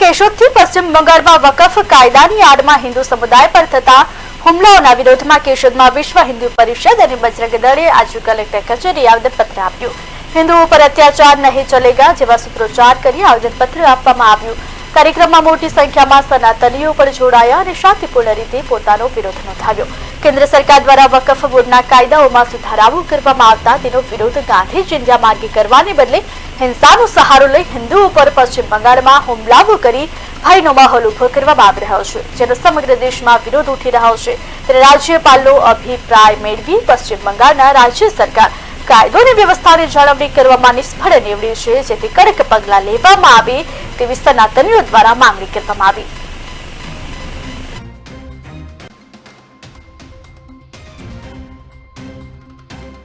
કેશોદથી પશ્ચિમ બંગાળમાં વકફ કાયદાની આડમાં હિન્દુ સમુદાય પર થતા હુમલાઓના વિરોધમાં કેશોદમાં વિશ્વ હિન્દુ પરિષદ અને બજરંગ દળે આજે કલેક્ટર કચેરી આવેદનપત્ર આપ્યું. હિન્દુઓ પર અત્યાચાર નહીં ચલેગા જેવા સૂત્રોચ્ચાર કરી આવેદનપત્ર આપવામાં આવ્યું. કાર્યક્રમમાં મોટી સંખ્યામાં સનાતનીઓ પણ જોડાયા અને શાંતિપૂર્ણ રીતે પોતાનો વિરોધ નોંધાવ્યો. કેન્દ્ર સરકાર દ્વારા વકફ બોર્ડના કાયદાઓમાં સુધારાઓ કરવામાં આવતા તેનો વિરોધ ગાંધી ચિંધ્યા માર્ગે કરવાને બદલે હિંસાનો સહારો લઈ હિન્દુઓ પર પશ્ચિમ બંગાળમાં હુમલાઓ કરી ભયનો માહોલ ઊભો કરવામાં આવી રહ્યો છે, જેનો સમગ્ર દેશમાં વિરોધ ઉઠી રહ્યો છે. ત્યારે રાજ્યપાલનો અભિપ્રાય મેળવી પશ્ચિમ બંગાળના રાજ્ય સરકાર કાયદો અને વ્યવસ્થાની જાળવણી કરવામાં નિષ્ફળ નીવડી છે. જેથી કડક પગલાં લેવામાં આવે તેવી સનાતનીઓ દ્વારા માંગણી કરવામાં આવી.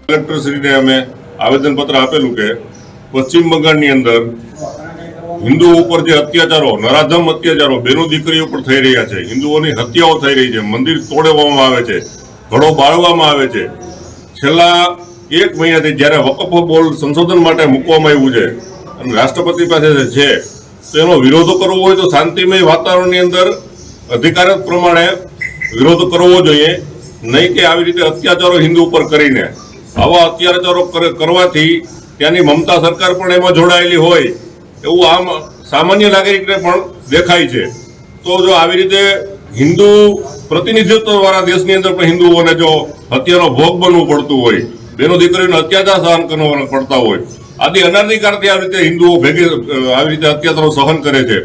કલેક્ટરશ્રીને અમે આવેદનપત્ર આપેલું કે પશ્ચિમ બંગાળની અંદર હિન્દુઓ ઉપર જે અત્યાચારો, નરાધમ અત્યાચારો, બેનો દીકરીઓ પર થઈ રહ્યા છે, હિન્દુઓની હત્યાઓ થઈ રહી છે, મંદિર તોડવામાં આવે છે, ઘડો બાળવામાં આવે છે. છેલ્લા એક મહિનાથી જ્યારે વકફ બોલ સંશોધન માટે મૂકવામાં આવ્યું છે અને રાષ્ટ્રપતિ પાસે છે, તો એનો વિરોધ કરવો હોય તો શાંતિમય વાતાવરણની અંદર અધિકારત પ્રમાણે વિરોધ કરવો જોઈએ. નહીં કે આવી રીતે અત્યાચારો હિન્દુ ઉપર કરીને. આવા અત્યાચારો કર- કરવાથી ત્યાંની મમતા સરકાર પણ એમાં જોડાયેલી હોય. એવું આમ સામાન્ય નાગરિકને પણ દેખાય છે. તો જો આવી રીતે હિન્દુ પ્રતિનિધિત્વવાળા દેશની અંદર પણ હિન્દુઓને જો હત્યાનો ભોગ બનવું પડતું હોય બેનો દીકરીઓને અત્યાચાર સહન કરવા પડતા હોય. આદિ અનાધિકારથી આવી રીતે હિન્દુઓ ભેગી આવી રીતે અત્યાચારો સહન કરે છે.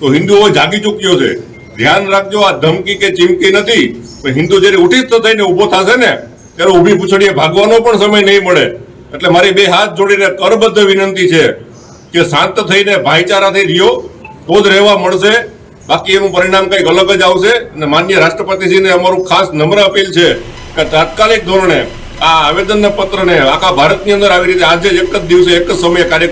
તો હિન્દુઓ જાગી ચૂક્યો છે. ધ્યાન રાખજો, આ ધમકી કે ચીમકી નથી, પણ હિન્દુ જ્યારે ઉઠિસ્ત થઈને ઊભો થશે ને, ત્યારે ઊભી પૂછડીએ ભાગવાનો પણ સમય નહીં મળે. એટલે મારી બે હાથ જોડીને કરબદ્ધ વિનંતી છે કે શાંત થઈને ભાઈચારાથી રહ્યો, તો જ રહેવા મળશે. બાકી એનું પરિણામ કંઈક અલગ જ આવશે. અને માન્ય રાષ્ટ્રપતિશ્રીને અમારું ખાસ નમ્ર અપીલ છે કે તાત્કાલિક ધોરણે આ આવેદન પત્રને આખા ભારતની અંદર આવી રીતે આજે એક જ દિવસે એક જ સમયે કાર્યક્રમ